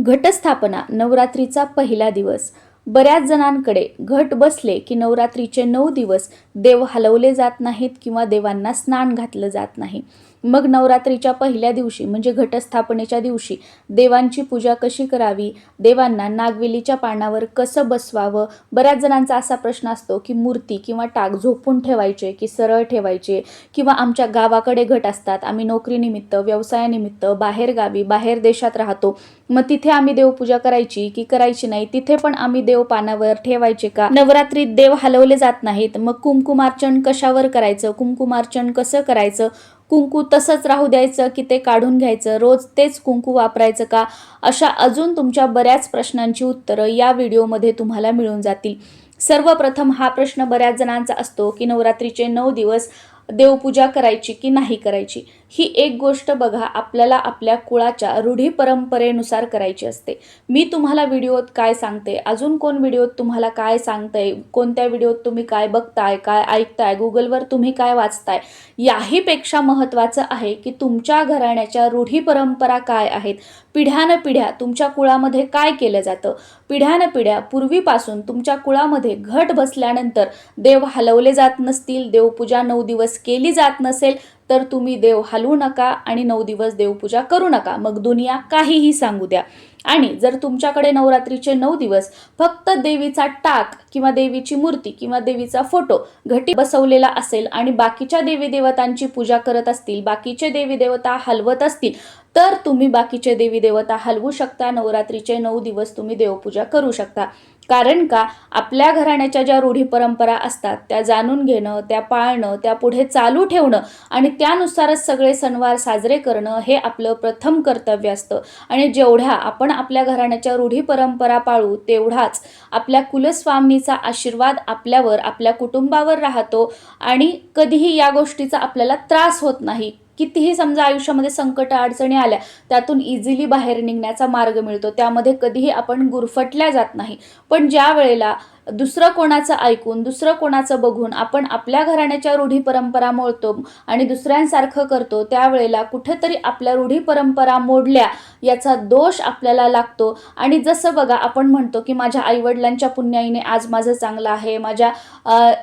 घटस्थापना नवरात्रीचा पहिला दिवस. बऱ्याच जणांकडे घट बसले की नवरात्रीचे नऊ दिवस देव हलवले जात नाहीत किंवा देवांना स्नान घातलं जात नाही. मग नवरात्रीच्या पहिल्या दिवशी म्हणजे घटस्थापनेच्या दिवशी देवांची पूजा कशी करावी? देवांना नागवेलीच्या पानावर कसं बसवावं? बऱ्याच जणांचा असा प्रश्न असतो की मूर्ती किंवा टाक झोपून ठेवायचे की सरळ ठेवायचे? किंवा आमच्या गावाकडे घट असतात आम्ही नोकरीनिमित्त व्यवसायानिमित्त बाहेर गावी बाहेर देशात राहतो मग तिथे आम्ही देवपूजा करायची की करायची नाही? तिथे पण आम्ही देव पानावर ठेवायचे का? नवरात्रीत देव हलवले जात नाहीत मग कुंकुमार्चन कशावर करायचं? कुंकुमार्चन कसं करायचं? कुंकू तसंच राहू द्यायचं की ते काढून घ्यायचं रोज तेच कुंकू वापरायचं का? अशा अजून तुमच्या बऱ्याच प्रश्नांची उत्तरं या व्हिडिओमध्ये तुम्हाला मिळून जातील. सर्वप्रथम हा प्रश्न बऱ्याच जणांचा असतो की नवरात्रीचे नऊ दिवस देवपूजा करायची की नाही करायची ही एक गोष्ट बघा आपल्याला आपल्या कुळाच्या रूढी परंपरेनुसार करायची असते. मी तुम्हाला व्हिडिओत काय सांगते अजून कोण व्हिडिओत तुम्हाला काय सांगतंय कोणत्या व्हिडिओत तुम्ही काय बघताय काय ऐकताय गुगलवर तुम्ही काय वाचताय याहीपेक्षा महत्त्वाचं आहे की तुमच्या घराण्याच्या रूढी परंपरा काय आहेत पिढ्यानपिढ्या तुमच्या कुळामध्ये काय केलं जातं पिढ्यानपिढ्या पूर्वीपासून तुमच्या कुळामध्ये घट बसल्यानंतर देव हलवले जात नसतील देवपूजा नऊ दिवस केली जात नसेल तर तुम्ही देव हलवू नका आणि नऊ दिवस देवपूजा करू नका. मग दुनिया काहीही सांगू द्या. आणि जर तुमच्याकडे नवरात्रीचे नऊ दिवस फक्त देवीचा टाक किंवा देवीची मूर्ती किंवा देवीचा फोटो घटी बसवलेला असेल आणि बाकीच्या देवी देवतांची पूजा करत असतील बाकीचे देवी देवता हलवत असतील तर तुम्ही बाकीचे देवी देवता हलवू शकता. नवरात्रीचे नऊ दिवस तुम्ही देवपूजा करू शकता. कारण का? आपल्या घराण्याच्या ज्या रूढी परंपरा असतात त्या जाणून घेणं त्या पाळणं त्या पुढे चालू ठेवणं आणि त्यानुसारच सगळे सणवार साजरे करणं हे आपलं प्रथम कर्तव्य असतं. आणि जेवढ्या आपण आपल्या घराण्याच्या रूढी परंपरा पाळू तेवढाच आपल्या कुलस्वामीचा आशीर्वाद आपल्यावर आपल्या कुटुंबावर राहतो आणि कधीही या गोष्टीचा आपल्याला त्रास होत नाही. कितीही समजा आयुष्यामध्ये संकट अडचणी आल्या त्यातून इझिली बाहेर निघण्याचा मार्ग मिळतो. त्यामध्ये कधीही आपण गुरफटल्या जात नाही. पण ज्या वेळेला दुसरं कोणाचं ऐकून दुसरं कोणाचं बघून आपण आपल्या घराण्याच्या रूढी परंपरा मोडतो आणि दुसऱ्यांसारखं करतो त्यावेळेला कुठेतरी आपल्या रूढी परंपरा मोडल्या याचा दोष आपल्याला लागतो. आणि जसं बघा आपण म्हणतो की माझ्या आईवडिलांच्या पुण्याईने आज माझं चांगलं आहे माझ्या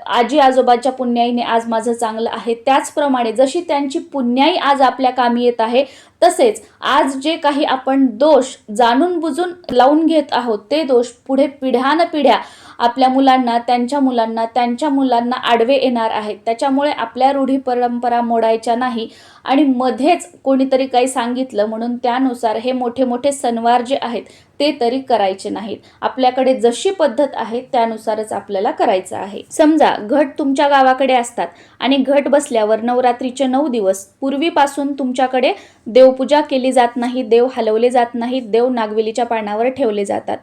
आजी आजोबाच्या पुण्याईने आज माझं चांगलं आहे. त्याचप्रमाणे जशी त्यांची पुण्याई आज आपल्या कामी येत आहे तसेच आज जे काही आपण दोष जाणून बुजून लावून घेत आहोत ते दोष पुढे पिढ्यानपिढ्या आपल्या मुलांना त्यांच्या मुलांना त्यांच्या मुलांना आडवे येणार आहेत. त्याच्यामुळे आपल्या रूढी परंपरा मोडायच्या नाही. आणि मध्येच कोणीतरी काही सांगितलं म्हणून त्यानुसार हे मोठे मोठे सणवार जे आहेत ते तरी करायचे नाहीत. आपल्याकडे जशी पद्धत आहे त्यानुसारच आपल्याला करायचं आहे. समजा घट तुमच्या गावाकडे असतात आणि घट बसल्यावर नवरात्रीचे नऊ दिवस पूर्वीपासून तुमच्याकडे देवपूजा केली जात नाही देव हलवले जात नाहीत देव नागवेलीच्या पानावर ठेवले जातात.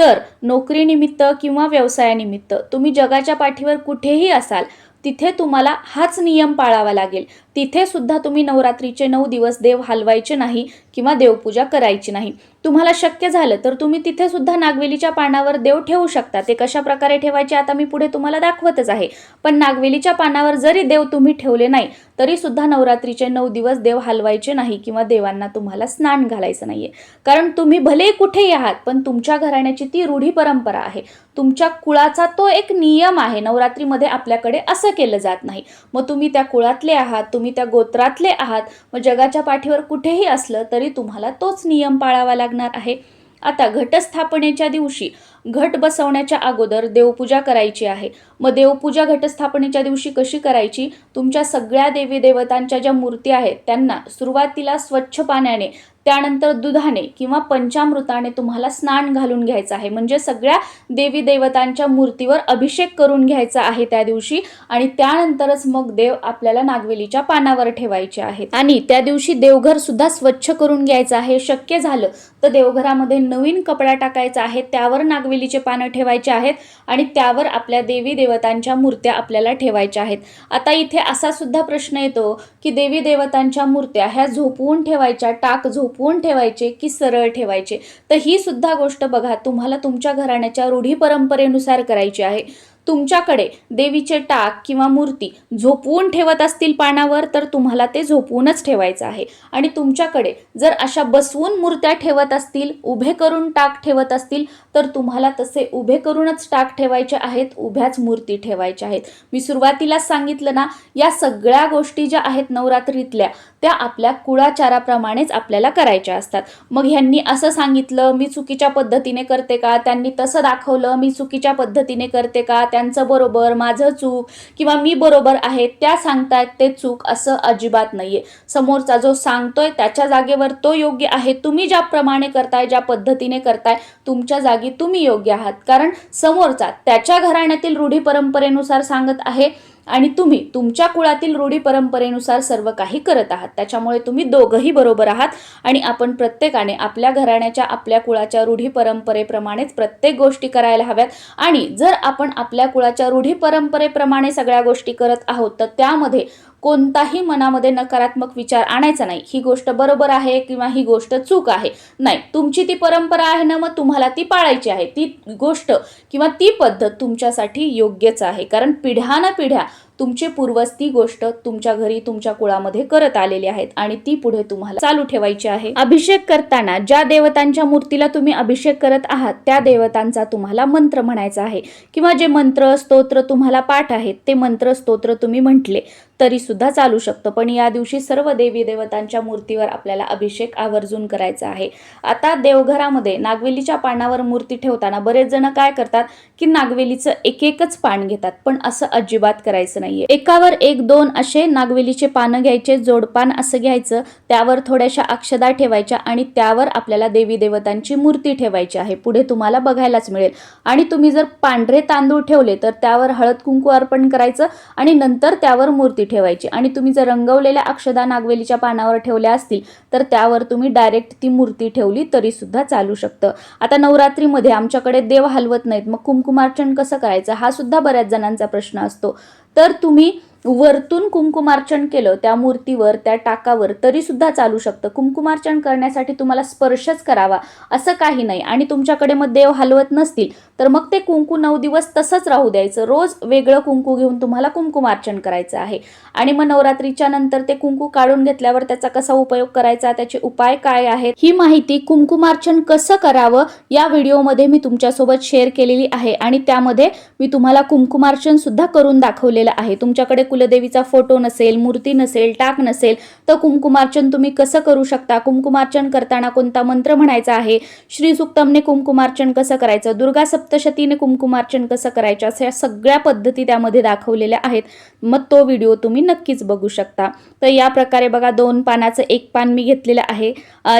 तर नोकरीनिमित्त किंवा व्यवसायानिमित्त तुम्ही जगाच्या पाठीवर कुठेही असाल तिथे तुम्हाला हाच नियम पाळावा लागेल. तिथे सुद्धा तुम्ही नवरात्रीचे नऊ दिवस देव हलवायचे नाही किंवा देवपूजा करायची नाही. तुम्हाला शक्य झालं तर तुम्ही तिथे सुद्धा नागवेलीच्या पानावर देव ठेवू शकता. ते कशा प्रकारे ठेवायचे आता मी पुढे तुम्हाला दाखवतच आहे. पण नागवेलीच्या पानावर जरी देव तुम्ही ठेवले नाही तरी सुद्धा नवरात्रीचे नऊ दिवस देव हलवायचे नाही किंवा देवांना तुम्हाला स्नान घालायचं नाहीये. कारण तुम्ही भले कुठेही आहात पण तुमच्या घराण्याची ती रूढी परंपरा आहे. तुमच्या कुळाचा तो एक नियम आहे. नवरात्रीमध्ये आपल्याकडे असं केलं जात नाही. मग तुम्ही त्या कुळातले आहात तुम्ही त्या गोत्रातले आहात मग जगाच्या पाठीवर कुठेही असलं तरी तुम्हाला तोच नियम पाळावा लागणार आहे. आता घटस्थापनेच्या दिवशी घट बसवण्याच्या अगोदर देवपूजा करायची आहे. मग देवपूजा घटस्थापनेच्या दिवशी कशी करायची? तुमच्या सगळ्या देवी देवतांच्या ज्या मूर्ती आहेत त्यांना सुरुवातीला स्वच्छ पाण्याने त्यानंतर दुधाने किंवा पंचामृताने तुम्हाला स्नान घालून घ्यायचं आहे. म्हणजे सगळ्या देवी देवतांच्या मूर्तीवर अभिषेक करून घ्यायचा आहे त्या दिवशी आणि त्यानंतरच मग देव आपल्याला नागवेलीच्या पानावर ठेवायचे आहेत. आणि त्या दिवशी देवघर सुद्धा स्वच्छ करून घ्यायचं आहे. शक्य झालं तर देवघरामध्ये नवीन कपडा टाकायचा आहे. त्यावर नागवेलीचे पानं ठेवायचे आहेत आणि त्यावर आपल्या देवी देवतांच्या मूर्त्या आपल्याला ठेवायच्या आहेत. आता इथे असा सुद्धा प्रश्न येतो की देवी देवतांच्या मूर्त्या ह्या झोपवून ठेवायच्या टाक झोप झोपवून ठेवायचे की सरळ ठेवायचे? तर ही सुद्धा गोष्ट बघा तुम्हाला तुमच्या घराण्याच्या रूढी परंपरेनुसार करायची आहे. तुमच्याकडे देवीचे टाक किंवा मूर्ती झोपवून ठेवत असतील पानावर तर तुम्हाला ते झोपवूनच ठेवायचं आहे. आणि तुमच्याकडे जर अशा बसवून मूर्त्या ठेवत असतील उभे करून टाक ठेवत असतील तर तुम्हाला तसे उभे करूनच टाक ठेवायचे आहेत उभ्याच मूर्ती ठेवायच्या आहेत. मी सुरुवातीलाच सांगितलं ना या सगळ्या गोष्टी ज्या आहेत नवरात्रीतल्या त्या आपल्या कुळाचाराप्रमाणेच आपल्याला करायच्या असतात. मग ह्यांनी असं सांगितलं मी चुकीच्या पद्धतीने करते का? त्यांनी तसं दाखवलं मी चुकीच्या पद्धतीने करते का? त्यांचं बरोबर माझं चूक किंवा मी बरोबर आहे त्या सांगतायत ते चूक असं अजिबात नाहीये. समोरचा जो सांगतोय त्याच्या जागेवर तो योग्य आहे. तुम्ही ज्याप्रमाणे करताय ज्या पद्धतीने करताय तुमच्या जागी तुम्ही योग्य आहात. कारण समोरचा त्याच्या घराण्यातील रूढी परंपरेनुसार सांगत आहे आणि तुम्ही तुमच्या कुळातील रूढी परंपरेनुसार सर्व काही करत आहात. त्याच्यामुळे तुम्ही दोघंही बरोबर आहात आणि आपण प्रत्येकाने आपल्या घराण्याच्या आपल्या कुळाच्या रूढी परंपरेप्रमाणेच प्रत्येक गोष्टी करायला हव्यात. आणि जर आपण आपल्या कुळाच्या रूढी परंपरेप्रमाणे सगळ्या गोष्टी करत आहोत तर त्यामध्ये कोणताही मनामध्ये नकारात्मक विचार आणायचा नाही. ही गोष्ट बरोबर आहे किंवा ही गोष्ट चूक आहे? नाही. तुमची ती परंपरा आहे ना मग तुम्हाला ती पाळायची आहे. ती गोष्ट किंवा ती पद्धत तुमच्यासाठी योग्यच आहे. कारण पिढ्याना पिढ्या तुमचे पूर्वज ती गोष्ट तुमच्या घरी तुमच्या कुळामध्ये करत आलेली आहेत आणि ती पुढे तुम्हाला चालू ठेवायची आहे. अभिषेक करताना ज्या देवतांच्या मूर्तीला तुम्ही अभिषेक करत आहात त्या देवतांचा तुम्हाला मंत्र म्हणायचा आहे. किंवा जे मंत्र स्तोत्र तुम्हाला पाठ आहेत ते मंत्र स्तोत्र तुम्ही म्हटले तरी सुद्धा चालू शकतं. पण या दिवशी सर्व देवी देवतांच्या मूर्तीवर आपल्याला अभिषेक आवर्जून करायचा आहे. आता देवघरामध्ये नागवेलीच्या पानावर मूर्ती ठेवताना बरेच जण काय करतात की नागवेलीचं एक एकच पान घेतात. पण असं अजिबात करायचं नाहीये. एकावर एक दोन असे नागवेलीचे पानं घ्यायचे जोडपान असं घ्यायचं त्यावर थोड्याशा अक्षदा ठेवायच्या आणि त्यावर आपल्याला देवी देवतांची मूर्ती ठेवायची आहे. पुढे तुम्हाला बघायलाच मिळेल. आणि तुम्ही जर पांढरे तांदूळ ठेवले तर त्यावर हळद कुंकू अर्पण करायचं आणि नंतर त्यावर मूर्ती ठेवायची. आणि तुम्ही जर रंगवलेल्या अक्षदा नागवेलीच्या पानावर ठेवल्या असतील तर त्यावर तुम्ही डायरेक्ट ती मूर्ती ठेवली तरी सुद्धा चालू शकतं. आता नवरात्रीमध्ये आमच्याकडे देव हलवत नाहीत. मग कुंकुमार्चन कसं करायचं? हा सुद्धा बऱ्याच जणांचा प्रश्न असतो. तर तुम्ही वरतून कुंकुमार्चन केलं त्या मूर्तीवर त्या टाकावर तरी सुद्धा चालू शकतं. कुंकुमार्चन करण्यासाठी तुम्हाला स्पर्शच करावा असं काही नाही. आणि तुमच्याकडे मग देव हलवत नसतील तर मग ते कुंकू नऊ दिवस तसंच राहू द्यायचं. रोज वेगळं कुंकू घेऊन तुम्हाला कुंकुमार्चन करायचं आहे. आणि मग नवरात्रीच्या नंतर ते कुंकू काढून घेतल्यावर त्याचा कसा उपयोग करायचा त्याचे उपाय काय आहेत ही माहिती कुंकुमार्चन कसं करावं या व्हिडिओमध्ये मी तुमच्यासोबत शेअर केलेली आहे. आणि त्यामध्ये मी तुम्हाला कुंकुमार्चन सुद्धा करून दाखवलेलं आहे. तुमच्याकडे कुलदेवीचा फोटो नसेल मूर्ती नसेल टाक नसेल तर कुंकुमार्चन तुम्ही कसं करू शकता? कुंकुमार्चन करताना कोणता मंत्र म्हणायचा आहे? श्री सुक्तमने कुंकुमार्चन कसं करायचं? दुर्गा सप्तशतीने कुंकुमार्चन कसं करायचं असं या सगळ्या पद्धती त्यामध्ये दाखवलेल्या आहेत. मग तो व्हिडिओ तुम्ही नक्कीच बघू शकता. तर या प्रकारे बघा दोन पानाचं एक पान मी घेतलेलं आहे.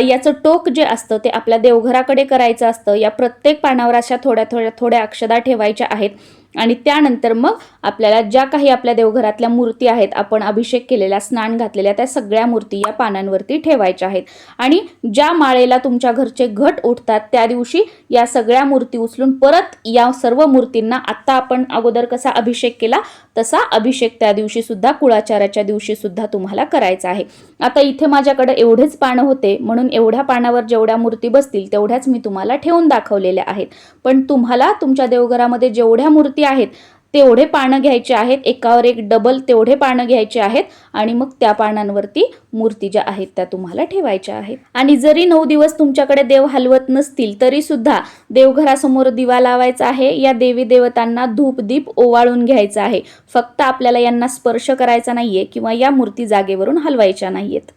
याचं टोक जे असतं ते आपल्या देवघराकडे करायचं असतं. या प्रत्येक पानावर अशा थोड्या थोड्या थोड्या अक्षदा ठेवायच्या आहेत. आणि त्यानंतर मग आपल्याला ज्या काही आपल्या देवघरातल्या मूर्ती आहेत आपण अभिषेक केलेल्या स्नान घातलेल्या त्या सगळ्या मूर्ती या पानांवरती ठेवायच्या आहेत. आणि ज्या माळेला तुमच्या घरचे घट उठतात त्या दिवशी या सगळ्या मूर्ती उचलून परत या सर्व मूर्तींना आत्ता आपण अगोदर कसा अभिषेक केला तसा अभिषेक त्या दिवशी सुद्धा कुळाचाराच्या दिवशी सुद्धा तुम्हाला करायचा आहे. आता इथे माझ्याकडे एवढेच पानं होते म्हणून एवढ्या पानावर जेवढ्या मूर्ती बसतील तेवढ्याच मी तुम्हाला ठेवून दाखवलेल्या आहेत. पण तुम्हाला तुमच्या देवघरामध्ये जेवढ्या मूर्ती आहेत. तेवढे पानं घ्यायचे आहेत. एकावर एक डबल तेवढे पानं घ्यायचे आहेत. आणि मग त्या पानांवरती मूर्ती ज्या आहेत त्या तुम्हाला ठेवायच्या आहेत. आणि जरी नऊ दिवस तुमच्याकडे देव हलवत नसतील तरी सुद्धा देवघरासमोर दिवा लावायचा आहे. या देवी देवतांना धूप दीप ओवाळून घ्यायचा आहे. फक्त आपल्याला यांना स्पर्श करायचा नाहीये किंवा या मूर्ती जागेवरून हलवायच्या नाहीयेत.